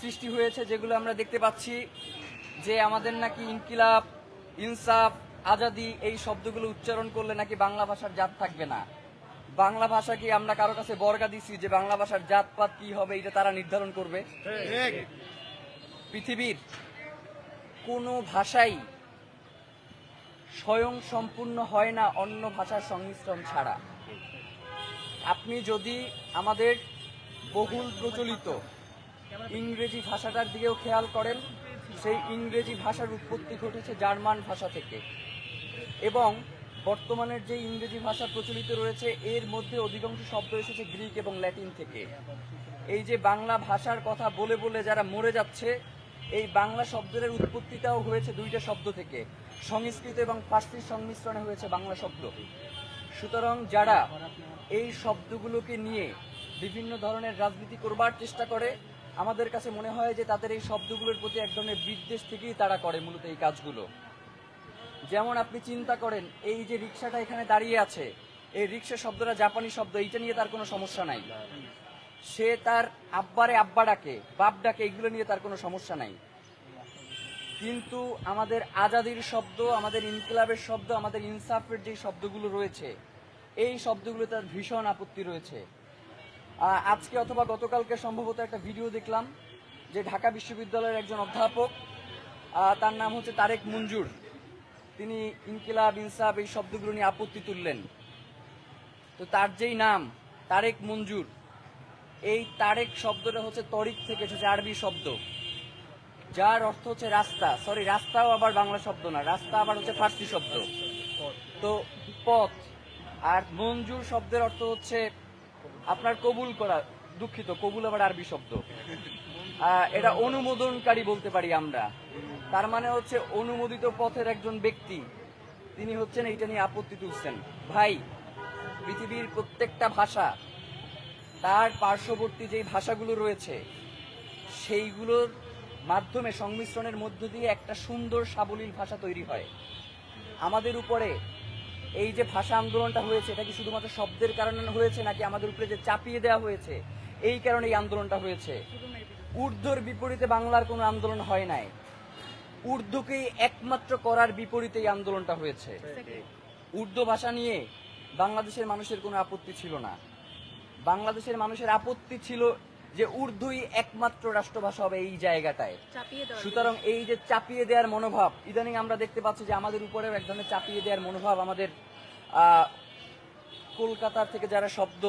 সৃষ্টি হয়েছে, যেগুলো আমরা দেখতে পাচ্ছি যে আমাদের নাকি ইনকিলাব, ইনসাফ, আজাদি এই শব্দগুলো উচ্চারণ করলে নাকি বাংলা ভাষার জাত থাকবে না। বাংলা ভাষা কি আমরা কারও কাছে বর্গা দিছি যে বাংলা ভাষার জাতপাত কি হবে, এটা তারা নির্ধারণ করবে। পৃথিবীর কোনো ভাষাই স্বয়ং সম্পূর্ণ হয় না, অন্য ভাষার সংমিশ্রণ ছাড়া। আপনি যদি আমাদের বহুল প্রচলিত ইংরেজি ভাষাটার দিকেও খেয়াল করেন, সেই ইংরেজি ভাষার উৎপত্তি ঘটেছে জার্মান ভাষা থেকে। এবং বর্তমানের যে ইংরেজি ভাষা প্রচলিত রয়েছে, এর মধ্যে অধিকাংশ শব্দ এসেছে গ্রিক এবং ল্যাটিন থেকে। এই যে বাংলা ভাষার কথা বলে বলে যারা মরে যাচ্ছে, এই বাংলা শব্দের উৎপত্তিটাও হয়েছে দুইটা শব্দ থেকে। সংস্কৃত এবং ফার্সির সংমিশ্রণে হয়েছে বাংলা শব্দ। সুতরাং যারা এই শব্দগুলোকে নিয়ে বিভিন্ন ধরনের রাজনীতি করবার চেষ্টা করে আমাদের কাছে মনে হয় যে তাদের এই শব্দগুলোর প্রতি এক ধরনের বিদ্বেষ থেকেই তারা করে মূলত এই কাজগুলো। যেমন আপনি চিন্তা করেন, এই যে রিক্সাটা এখানে দাঁড়িয়ে আছে, এই রিক্সা শব্দটা জাপানি শব্দ, এইটা নিয়ে তার কোনো সমস্যা নাই। সে তার আব্বারে আব্বা ডাকে, বাপ ডাকে, এগুলো নিয়ে তার কোনো সমস্যা নাই। কিন্তু আমাদের আজাদির শব্দ, আমাদের ইনকিলাবের শব্দ, আমাদের ইনসাফের যে শব্দগুলো রয়েছে, এই শব্দগুলো তার ভীষণ আপত্তি রয়েছে। আজকে অথবা গতকালকে সম্ভবত একটা ভিডিও দেখলাম যে ঢাকা বিশ্ববিদ্যালয়ের একজন অধ্যাপক তার নাম হচ্ছে তারেক মঞ্জুর। তিনি ইনকিলাব, ইনসাফ এই শব্দগুলো নিয়ে আপত্তি তুললেন। তো তার যেই নাম, তারেক মঞ্জুর, এই তারেক শব্দটা হচ্ছে তরিক থেকে এসেছে আরবি শব্দ। যার অর্থ হচ্ছে রাস্তা। সরি রাস্তাও আবার বাংলা শব্দ না, রাস্তা আবার হচ্ছে ফার্সি শব্দ। তো পথ, আর মঞ্জুর শব্দের অর্থ হচ্ছে আপনার কবুল করা, দুঃখিত, কবুল আবার আরবি শব্দ। এটা অনুমোদনকারী বলতে পারি আমরা। তার মানে হচ্ছে অনুমোদিত পথের একজন ব্যক্তি, তিনি হচ্ছেন এইটা নিয়ে আপত্তি তুলছেন। ভাই, পৃথিবীর প্রত্যেকটা ভাষা, তার পার্শ্ববর্তী যেই ভাষাগুলো রয়েছে, সেইগুলোর মাধ্যমে, সংমিশ্রণের মধ্য দিয়ে একটা সুন্দর সাবলীল ভাষা তৈরি হয়। আমাদের উপরে এই যে ভাষা আন্দোলনটা হয়েছে, এটা কি শুধুমাত্র শব্দের কারণে হয়েছে, নাকি আমাদের উপরে যে চাপিয়ে দেওয়া হয়েছে, এই কারণে এই আন্দোলনটা হয়েছে? উর্দুর বিপরীতে বাংলার কোনো আন্দোলন হয় নাই। উর্দুকেই একমাত্র করার বিপরীতে এই আন্দোলনটা হয়েছে। উর্দু ভাষা নিয়ে বাংলাদেশের মানুষের কোনো আপত্তি ছিল না। বাংলাদেশের মানুষের আপত্তি ছিল যে উর্দুই একমাত্র রাষ্ট্রভাষা হবে এই জায়গাটায়। চাপিয়ে সুতরাং এই যে চাপিয়ে দেওয়ার মনোভাব ইদানিং আমরা দেখতে পাচ্ছি যে আমাদের উপরেও এক ধরনের চাপিয়ে দেওয়ার মনোভাব আমাদের আহ, কলকাতার থেকে যারা শব্দ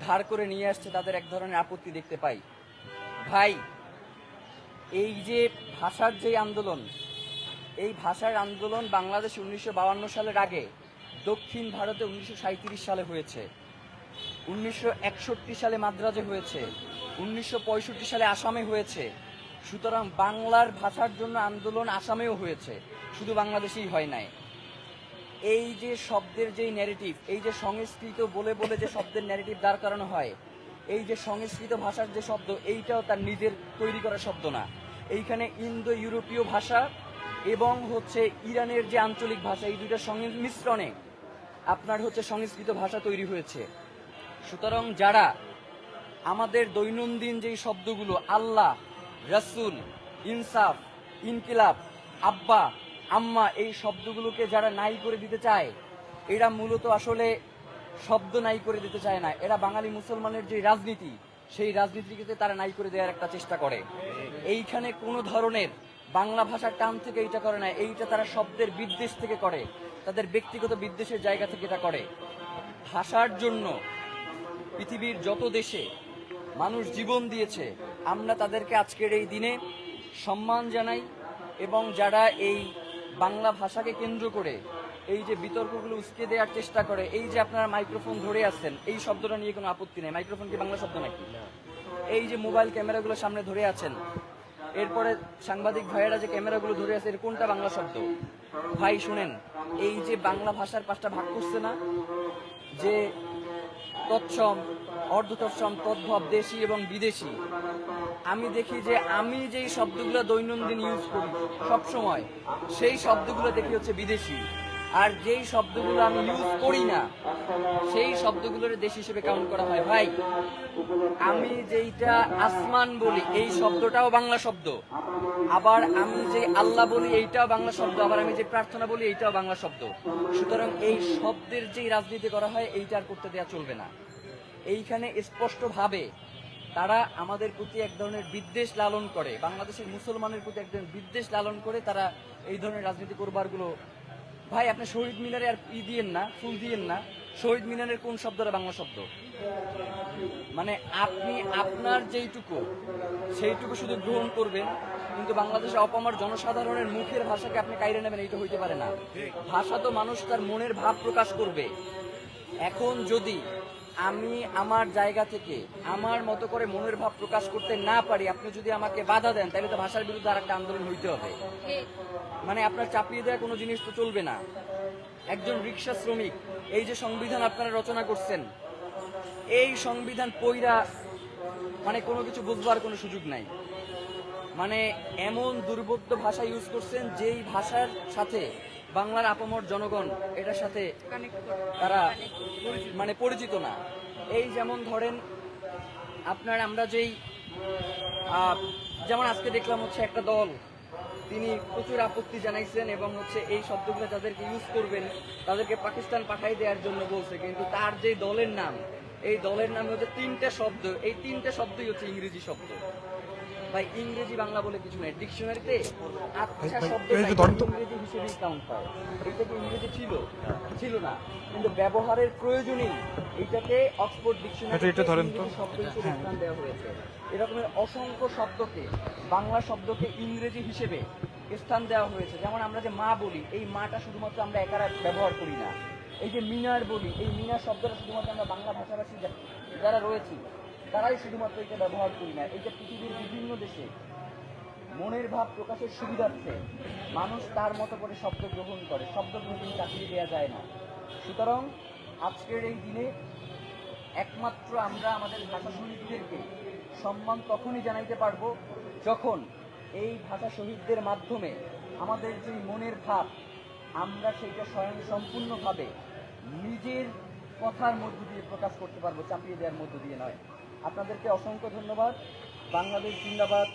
ধার করে নিয়ে আসছে তাদের এক ধরনের আপত্তি দেখতে পাই। ভাই এই যে ভাষার যে আন্দোলন এই ভাষার আন্দোলন বাংলাদেশ উনিশশো সালের আগে দক্ষিণ ভারতে উনিশশো সাঁইত্রিশ সালে হয়েছে। উনিশশো একষট্টি সালে মাদ্রাজে হয়েছে। উনিশশো পঁয়ষট্টি সালে আসামে হয়েছে। সুতরাং বাংলার ভাষার জন্য আন্দোলন আসামেও হয়েছে। শুধু বাংলাদেশেই হয় নাই। এই যে শব্দের যেই ন্যারেটিভ এই যে সংস্কৃত বলে বলে যে শব্দের ন্যারেটিভ দাঁড় করানো হয়, এই যে সংস্কৃত ভাষার যে শব্দ, এইটাও তার নিজের তৈরি করা শব্দ না। এইখানে ইন্দো ইউরোপীয় ভাষা এবং হচ্ছে ইরানের যে আঞ্চলিক ভাষা, এই দুইটার সংমিশ্রণে আপনার হচ্ছে সংস্কৃত ভাষা তৈরি হয়েছে। সুতরাং যারা আমাদের দৈনন্দিন যেই শব্দগুলো, আল্লাহ, রসুল, ইনসাফ, ইনকিলাব, আব্বা, আম্মা, এই শব্দগুলোকে যারা নাই করে দিতে চায়, এরা মূলত আসলে শব্দ নাই করে দিতে চায় না। এরা বাঙালি মুসলমানের যে রাজনীতি, সেই রাজনীতিকে তারা নাই করে দেওয়ার একটা চেষ্টা করে। এইখানে কোনো ধরনের বাংলা ভাষার টান থেকে এইটা করে না, এইটা তারা শব্দের বিদ্বেষ থেকে করে, তাদের ব্যক্তিগত বিদ্বেষের জায়গা থেকে এটা করে। ভাষার জন্য পৃথিবীর যত দেশে মানুষ জীবন দিয়েছে। আমরা তাদেরকে আজকের এই দিনে সম্মান জানাই এবং যারা এই বাংলা ভাষাকে কেন্দ্র করে এই যে বিতর্কগুলো উস্কে দেওয়ার চেষ্টা করে এই যে আপনারা মাইক্রোফোন ধরে আছেন এই শব্দটা নিয়ে কোনো আপত্তি নেই। মাইক্রোফোন কি বাংলা শব্দ নাকি? এই যে মোবাইল ক্যামেরাগুলো সামনে ধরে আছেন এরপরে সাংবাদিক ভাইয়েরা যে ক্যামেরাগুলো ধরে আছে এর কোনটা বাংলা শব্দ? ভাই শুনেন এই যে বাংলা ভাষার পাঁচটা ভাগ করছে না যে তৎসম অর্ধতৎসম তদ্ভব দেশি এবং বিদেশি। আমি দেখি যে আমি যেই শব্দগুলো দৈনন্দিন ইউজ করি সব সময় সেই শব্দগুলো দেখি হচ্ছে বিদেশি। আর যেই শব্দগুলো আমি ইউজ করি না, সেই শব্দগুলোর দেশ হিসেবে কাউন্ট করা হয়। ভাই, আমি যেইটা আসমান বলি, এই শব্দটাও বাংলা শব্দ। আবার আমি যে আল্লাহ বলি, এইটাও বাংলা শব্দ। আবার আমি যে প্রার্থনা বলি, এইটাও বাংলা শব্দ। সুতরাং এই শব্দের যেই রাজনীতি করা হয়, এইটা আর করতে দেওয়া চলবে না। এইখানে স্পষ্টভাবে তারা আমাদের প্রতি এক ধরনের বিদ্বেষ লালন করে, বাংলাদেশের মুসলমানের প্রতি এক ধরনের বিদ্বেষ লালন করে তারা এই ধরনের রাজনীতি করবারগুলো ভাই, আপনি শহীদ মিনারে আর ই দিয়েন না, ফুল দিয়েন না। শহীদ মিনারের কোন শব্দটা বাংলা শব্দ? মানে আপনি আপনার যেইটুকু, সেইটুকু শুধু গ্রহণ করবেন, কিন্তু বাংলাদেশে অপামার জনসাধারণের মুখের ভাষাকে আপনি কাইরে নেবেন, এইটা হইতে পারে না। ভাষা তো মানুষ তার মনের ভাব প্রকাশ করবে। এখন যদি আমি আমার জায়গা থেকে আমার মতো করে মনের ভাব প্রকাশ করতে না পারি আপনি যদি আমাকে বাধা দেন তাহলে তো ভাষার বিরুদ্ধে আর একটা আন্দোলন হইতে হবে। মানে আপনার চাপিয়ে দেওয়া কোনো জিনিস তো চলবে না। একজন রিক্সা শ্রমিক এই যে সংবিধান আপনারা রচনা করছেন এই সংবিধান পইরা মানে কোনো কিছু বুঝবার কোনো সুযোগ নাই। মানে এমন দুর্বোধ্য ভাষা ইউজ করছেন যেই ভাষার সাথে বাংলার আপামর জনগণ এটার সাথে তারা মানে পরিচিত না। এই যেমন ধরেন আপনার আমরা যেই যেমন আজকে দেখলাম হচ্ছে একটা দল তিনি প্রচুর আপত্তি জানাইছেন এবং হচ্ছে এই শব্দগুলো যাদেরকে ইউজ করবেন তাদেরকে পাকিস্তান পাঠাই দেওয়ার জন্য বলছে। কিন্তু তার যে দলের নাম এই দলের নামে হচ্ছে তিনটে শব্দ এই তিনটে শব্দই হচ্ছে ইংরেজি শব্দ। ভাই ইংরেজি বাংলা বলে কিছু নাই। ডিকশনারিতে আচ্ছা শব্দ ইংরেজি হিসেবেই কাউন্ট হয়। এটা কি ইংরেজি ছিল। ছিল না। কিন্তু ব্যবহারের প্রয়োজনেই এইটাকে অক্সফোর্ড ডিকশনারি এটা- ধরেন তো। শব্দ হিসেবে স্থান দেওয়া হয়েছে। এরকমের অসংখ্য শব্দকে বাংলা শব্দকে ইংরেজি হিসেবে স্থান দেওয়া হয়েছে। যেমন আমরা যে মা বলি এই মাটা শুধুমাত্র আমরা একারা ব্যবহার করি না। এই যে মিনার বলি এই মিনার শব্দটা শুধুমাত্র আমরা বাংলা ভাষাভাষী যারা রয়েছি তারাই শুধুমাত্র এটা ব্যবহার করি না এটা পৃথিবীর বিভিন্ন দেশে মনের ভাব প্রকাশের সুবিধার্থে মানুষ তার মতো করে শব্দ গ্রহণ করে, শব্দ গ্রহণ চাকরি দেওয়া যায় না। সুতরাং আজকের এই দিনে একমাত্র আমরা আমাদের ভাষা শহীদদেরকে সম্মান তখনই জানাইতে পারব যখন এই ভাষা শহীদদের মাধ্যমে আমাদের যে মনের ভাব, আমরা সেইটা স্বয়ং সম্পূর্ণভাবে নিজের কথার মধ্য দিয়ে প্রকাশ করতে পারব, চাপিয়ে দেওয়ার মধ্য দিয়ে নয়। আপনাদেরকে অসংখ্য ধন্যবাদ। বাংলাদেশ জিন্দাবাদ।